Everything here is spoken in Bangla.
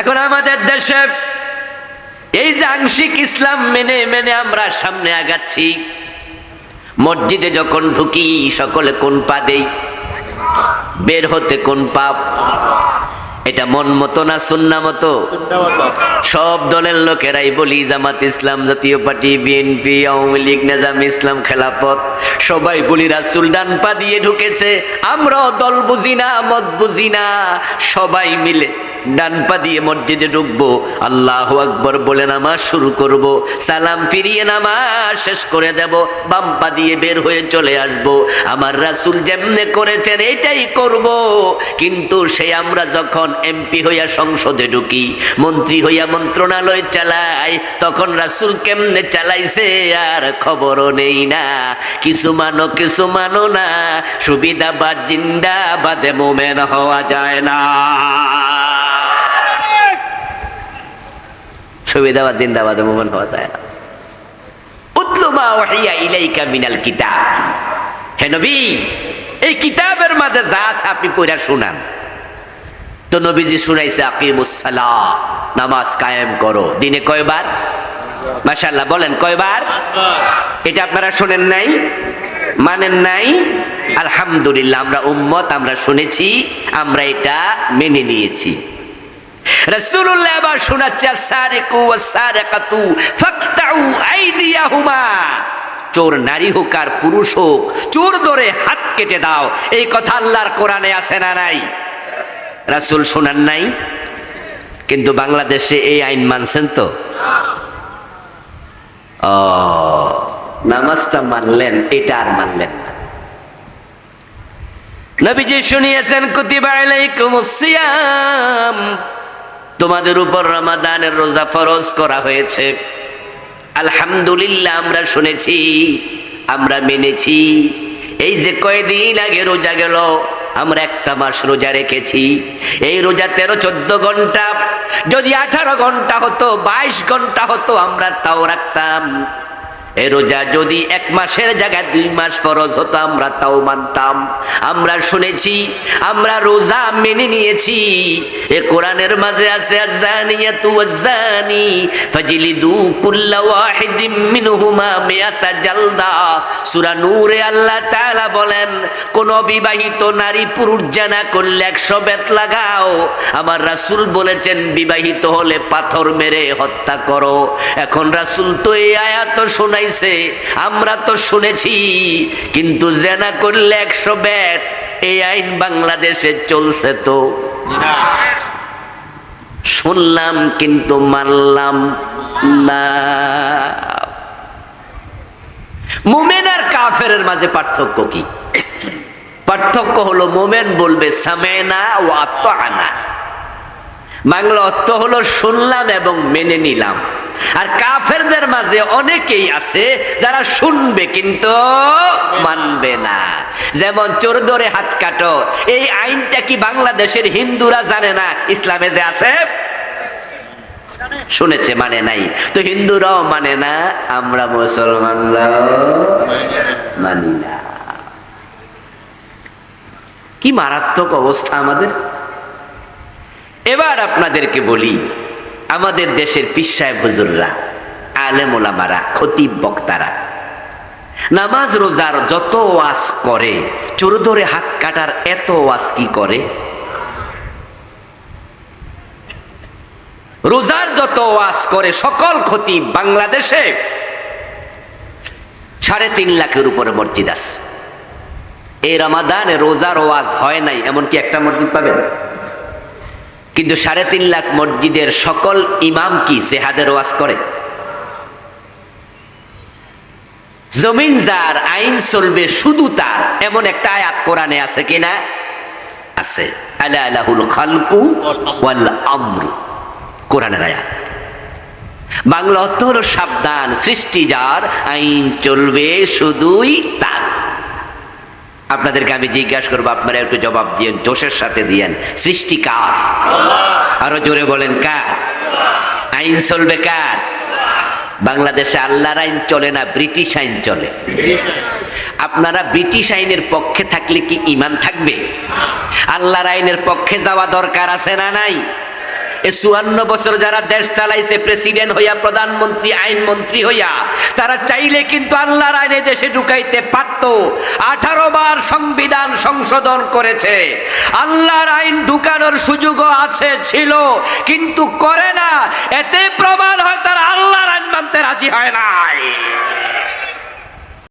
এখন আমাদের দেশে এই যে আংশিক ইসলাম মেনে মেনে আমরা সামনে আগাচ্ছি, মসজিদে যখন ঢুকি সকলে কোন পা দেই? বের হতে কোন পাপ এটা মন মতো না সুন্না মতো? সব দলের লোকেরাই বলি, Jamaat Islam, Jatiya Party BNP Awami League, Nezam Islam খেলাপথ সবাই বলি, রাসুল ডান পা দিয়ে ঢুকেছে, আমরাও দল বুঝি না, মত বুঝি না, সবাই মিলে ডান পা দিয়ে মসজিদে ঢুকবো, আল্লাহ আকবর বলে নামাজ শুরু করব, সালাম ফিরিয়ে নামাজ শেষ করে দেব, বাম পা দিয়ে বের হয়ে চলে আসব। আমার রাসুল যেমনে করেছেন এটাই করব, কিন্তু সে আমরা যখন এমপি হইয়া সংসদে ঢুকি, মন্ত্রী হইয়া মন্ত্রণালয় চালাই, তখন রাসুল কেমনে চালাইছে আর খবরও নেই না। কিছু মানো কিছু মানো না, সুবিধাবাদ জিন্দাবাদে মোমেন হওয়া যায় না। সুবিধাবাদ জিন্দাবাদে, মোমেন হওয়া যায় না। ইলাইকা এই কিতাবের মাঝে আপনি পড়া নামাজ কায়েম করো। দিনে মাশাল্লাহ বলেন এটা আপনারা শুনেন নাই? মানেন নাই? আলহামদুলিল্লাহ, আমরা উম্মত, আমরা শুনেছি, আমরা এটা মেনে নিয়েছি। রাসূলুল্লাহ আবার শোনাচ্ছে সারিকু ওয়াসারিকাতু ফাকতাউ আইদিয়াহুমা। চোর নারী হোক আর পুরুষ হোক, চোর ধরে হাত কেটে দাও। এই কথা আল্লাহর কোরআনে আছে না নাই? রাসূল শোনান নাই? কিন্তু বাংলাদেশে এই আইন মানছেন তো? ও, নামাজটা মানলেন, এটা আর মানলেন না। নবীজি শুনিয়েছেন, কুতিবা আলাইকুমুস সিয়াম তোমাদের উপর রমাদানের রোজা ফরজ করা হয়েছে। আলহামদুলিল্লাহ, আমরা শুনেছি, আমরা মেনেছি। এই যে কয়দিন আগে রোজা গেল, আমরা একটা মাস রোজা রেখেছি। এই রোজা তেরো চোদ্দ ঘণ্টা, যদি আঠারো ঘণ্টা হতো, বাইশ ঘণ্টা হতো, আমরা তাও রাখতাম। এ রোজা যদি এক মাসের জায়গায় দুই মাস ফরজ হতো, আমরা তাও মানতাম। আমরা শুনেছি, আমরা রোজা মেনে নিয়েছি। এ কোরআনের মাঝে আছে আজানিয়াতু ওয়াজানি ফাজলিদু কুল্লা ওয়াহিদিম মিনহুমা মিয়াতা জালদা। সূরা নূরে আল্লাহ তাআলা বলেন, কোন বিবাহিত নারী পুরুষ জানা করলে একশো বেত লাগাও। আমার রাসূল বলেছেন, বিবাহিত হলে পাথর মেরে হত্যা করো। এখন রাসূল তো এই আয়াত শোনাইছে আমরা তো শুনেছি, কিন্তু জেনা করলে একশো বেত এই আইন বাংলাদেশে চলছে তো। শুনলাম কিন্তু মানলাম না। মোমেন আর কাফেরের মাঝে পার্থক্য কি? পার্থক্য হলো, মোমেন বলবে, সামেনা ও আত্ম আনা বাংলা অর্থ হলো, শুনলাম এবং মেনে নিলাম। আর কাফেরদের মাঝে অনেকেই আছে যারা শুনবে কিন্তু মানবে না। যেমন চোর ধরে হাত কাটো, এই আইনটা কি বাংলাদেশের হিন্দুরা জানে না? ইসলামে যে আছে? শুনেছে মানে নাই। তো হিন্দুরাও মানে না, আমরা মুসলমানরাও মানি না। কি মারাত্মক অবস্থা আমাদের। এবার আপনাদেরকে বলি আমাদের দেশের পিসায় হুজুররা আলেম ওলামারা খতিব বক্তারা। নামাজ, রোজার যত ওয়াজ করে, চোর ধরে হাত কাটার এত ওয়াজ কি করে? রোজার যত ওয়াজ করে, সকল ক্ষতি বাংলাদেশে সাড়ে তিন লাখের উপরে মসজিদ আছে। এই রমাদানে রোজার ওয়াজ হয় নাই, এমনকি একটা মসজিদ পাবেন? কিন্তু সাড়ে তিন লাখ মসজিদের সকল ইমাম কি জেহাদের ওয়াজ করে? জমিন যার, আইন চলবে শুধু তার, এমন একটা আয়াত কোরআনে আছে কিনা আছে ওয়াল কোরআনের আয়াত। বাংলা অর্থ সাবধান, সৃষ্টি যার, আইন চলবে শুধুই তার। আপনাদেরকে আমি জিজ্ঞাসা করব, আপনারা একটু জবাব দিয়েন, জোশের সাথে দিয়েন। সৃষ্টি কার? আরও জোরে বলেন, কার? আইন চলবে কার? বাংলাদেশে আল্লাহর আইন চলে না ব্রিটিশ আইন চলে? আপনারা ব্রিটিশ আইনের পক্ষে থাকলে কি ইমান থাকবে? আল্লাহর আইনের পক্ষে যাওয়া দরকার আছে না নাই? চুয়ান্ন বছর যারা দেশ চালাইছে, প্রেসিডেন্ট হইয়া, প্রধানমন্ত্রী, আইনমন্ত্রী হইয়া, তারা চাইলে কিন্তু আল্লাহর আইনে দেশে ঢুকাইতে পারত। আঠারো বার সংবিধান সংশোধন করেছে। আল্লাহর আইন ঢুকানোর সুযোগও আছে, ছিল, কিন্তু করে না। এতে প্রমাণ হয় তারা আল্লাহর আইন মানতে রাজি হয় নাই।